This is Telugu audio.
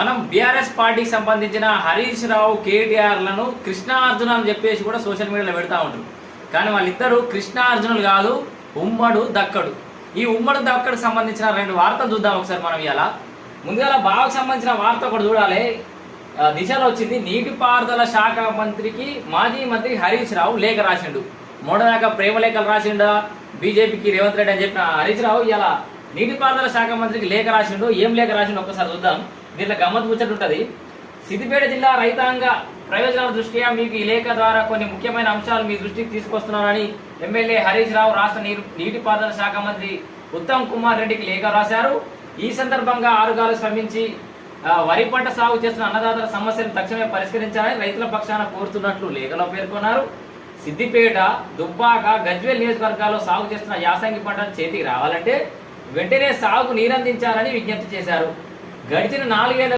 మనం బీఆర్ఎస్ పార్టీకి సంబంధించిన హరీష్ రావు కేటీఆర్లను కృష్ణార్జున అని చెప్పేసి కూడా సోషల్ మీడియాలో పెడతా ఉంటారు కానీ వాళ్ళిద్దరూ కృష్ణార్జునులు కాదు ఉమ్మడు దక్కడు. ఈ ఉమ్మడు దక్కడు సంబంధించిన రెండు వార్తలు చూద్దాం ఒకసారి మనం ఇలా ముందుగా బావకు సంబంధించిన వార్త ఒకటి చూడాలి. దిశలో వచ్చింది నీటిపారుదల శాఖ మంత్రికి మాజీ మంత్రి హరీష్ రావు లేఖ రాసిండు. మూడదాకా ప్రేమ లేఖలు రాసిండా? బీజేపీకి రేవంత్ రెడ్డి అని చెప్పిన హరీష్ రావు ఇలా నీటిపారుదల శాఖ మంత్రికి లేఖ రాసిండు ఏం లేఖ రాసిండు ఒక్కసారి చూద్దాం. దీంట్లో గమ్మత్ ముచ్చట ఉంటుంది. సిద్దిపేట జిల్లా రైతాంగ ప్రయోజనాల దృష్ట్యా మీకు ఈ లేఖ ద్వారా కొన్ని ముఖ్యమైన అంశాలు మీ దృష్టికి తీసుకొస్తున్నానని ఎమ్మెల్యే హరీష్ రావు రాష్ట్ర నీరు నీటిపారుదల శాఖ మంత్రి ఉత్తమ్ కుమార్ రెడ్డికి లేఖ రాశారు. ఈ సందర్భంగా ఆరుగాలు శ్రమించి వరి పంట సాగు చేస్తున్న అన్నదాతల సమస్యను తక్షణమే పరిష్కరించాలని రైతుల పక్షాన కోరుతున్నట్లు లేఖలో పేర్కొన్నారు. సిద్దిపేట దుబ్బాక గజ్వేల్ నియోజకవర్గాల్లో సాగు చేస్తున్న యాసంగి పంటను చేతికి రావాలంటే వెంటనే సాగుకు నీరందించాలని విజ్ఞప్తి చేశారు. గడిచిన నాలుగేళ్ళ